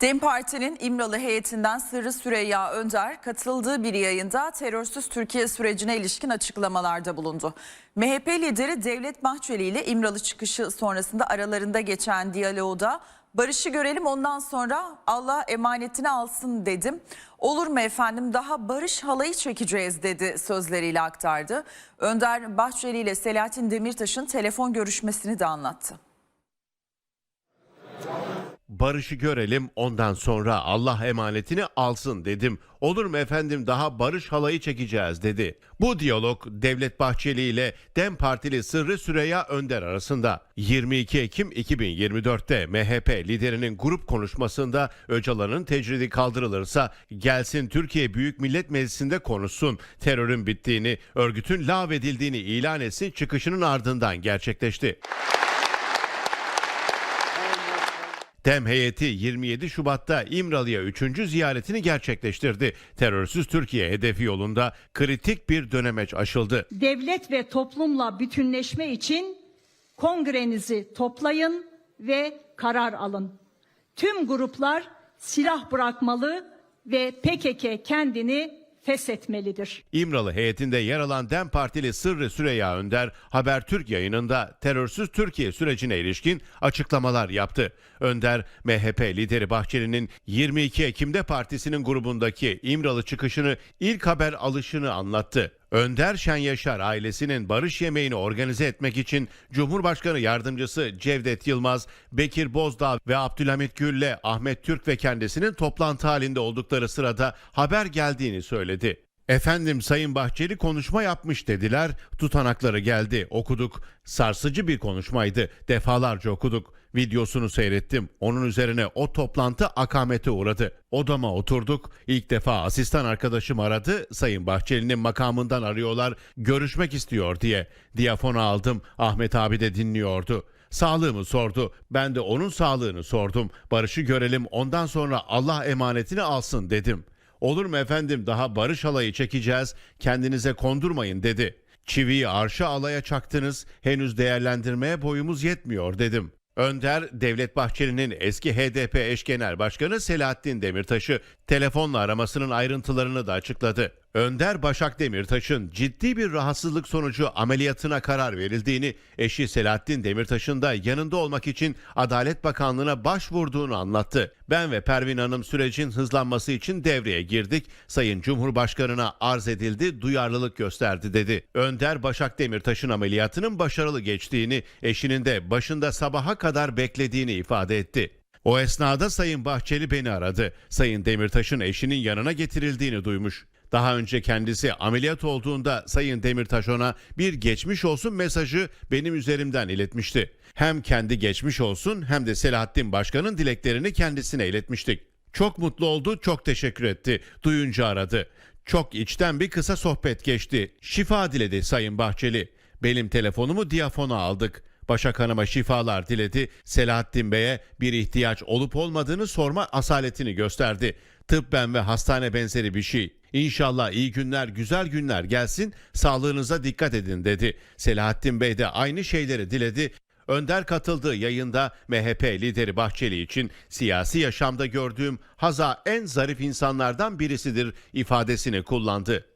DEM Parti'nin İmralı heyetinden Sırrı Süreyya Önder katıldığı bir yayında terörsüz Türkiye sürecine ilişkin açıklamalarda bulundu. MHP lideri Devlet Bahçeli ile İmralı çıkışı sonrasında aralarında geçen diyalogda barışı görelim ondan sonra Allah emanetini alsın dedim. Olur mu efendim daha barış halayı çekeceğiz dedi sözleriyle aktardı. Önder Bahçeli ile Selahattin Demirtaş'ın telefon görüşmesini de anlattı. Barışı görelim ondan sonra Allah emanetini alsın dedim. Olur mu efendim daha barış halayı çekeceğiz dedi. Bu diyalog Devlet Bahçeli ile DEM Partili Sırrı Süreyya Önder arasında. 22 Ekim 2024'te MHP liderinin grup konuşmasında Öcalan'ın tecridi kaldırılırsa gelsin Türkiye Büyük Millet Meclisi'nde konuşsun. Terörün bittiğini, örgütün lağvedildiğini ilan etsin çıkışının ardından gerçekleşti. DEM heyeti 27 Şubat'ta İmralı'ya 3. ziyaretini gerçekleştirdi. Terörsüz Türkiye hedefi yolunda kritik bir dönemeç aşıldı. devlet ve toplumla bütünleşme için kongrenizi toplayın ve karar alın. Tüm gruplar silah bırakmalı ve PKK kendini feshetmelidir. İmralı heyetinde yer alan DEM Partili Sırrı Süreyya Önder, Habertürk yayınında terörsüz Türkiye sürecine ilişkin açıklamalar yaptı. Önder, MHP lideri Bahçeli'nin 22 Ekim'de partisinin grubundaki İmralı çıkışını ilk haber alışını anlattı. Önder Şen Yaşar ailesinin barış yemeğini organize etmek için Cumhurbaşkanı Yardımcısı Cevdet Yılmaz, Bekir Bozdağ ve Abdülhamit Gül'le Ahmet Türk ve kendisinin toplantı halinde oldukları sırada haber geldiğini söyledi. Efendim Sayın Bahçeli konuşma yapmış dediler. Tutanakları geldi. Okuduk. Sarsıcı bir konuşmaydı. Defalarca okuduk. Videosunu seyrettim. Onun üzerine o toplantı akamete uğradı. Odama oturduk. İlk defa asistan arkadaşım aradı. Sayın Bahçeli'nin makamından arıyorlar. Görüşmek istiyor diye. Diyafonu aldım. Ahmet abi de dinliyordu. Sağlığımı sordu. Ben de onun sağlığını sordum. Barışı görelim ondan sonra Allah emanetini alsın dedim. Olur mu efendim daha barış halayı çekeceğiz kendinize kondurmayın dedi. Çiviyi arşa alaya çaktınız henüz değerlendirmeye boyumuz yetmiyor dedim. Önder, Devlet Bahçeli'nin eski HDP eş genel başkanı Selahattin Demirtaş'ı telefonla aramasının ayrıntılarını da açıkladı. Önder Başak Demirtaş'ın ciddi bir rahatsızlık sonucu ameliyatına karar verildiğini, eşi Selahattin Demirtaş'ın da yanında olmak için Adalet Bakanlığı'na başvurduğunu anlattı. Ben ve Pervin Hanım sürecin hızlanması için devreye girdik. Sayın Cumhurbaşkanı'na arz edildi, duyarlılık gösterdi dedi. Önder Başak Demirtaş'ın ameliyatının başarılı geçtiğini, eşinin de başında sabaha kadar beklediğini ifade etti. O esnada Sayın Bahçeli beni aradı. Sayın Demirtaş'ın eşinin yanına getirildiğini duymuş. Daha önce kendisi ameliyat olduğunda Sayın Demirtaş ona bir geçmiş olsun mesajı benim üzerimden iletmişti. Hem kendi geçmiş olsun hem de Selahattin Başkan'ın dileklerini kendisine iletmiştik. Çok mutlu oldu, çok teşekkür etti. Duyunca aradı. Çok içten bir kısa sohbet geçti. Şifa diledi Sayın Bahçeli. Benim telefonumu diyafona aldık. Başak Hanım'a şifalar diledi. Selahattin Bey'e bir ihtiyaç olup olmadığını sorma asaletini gösterdi. Tıbben ve hastane benzeri bir şey. İnşallah iyi günler, güzel günler gelsin, sağlığınıza dikkat edin dedi. Selahattin Bey de aynı şeyleri diledi. Önder katıldığı yayında MHP lideri Bahçeli için siyasi yaşamda gördüğüm haza en zarif insanlardan birisidir ifadesini kullandı.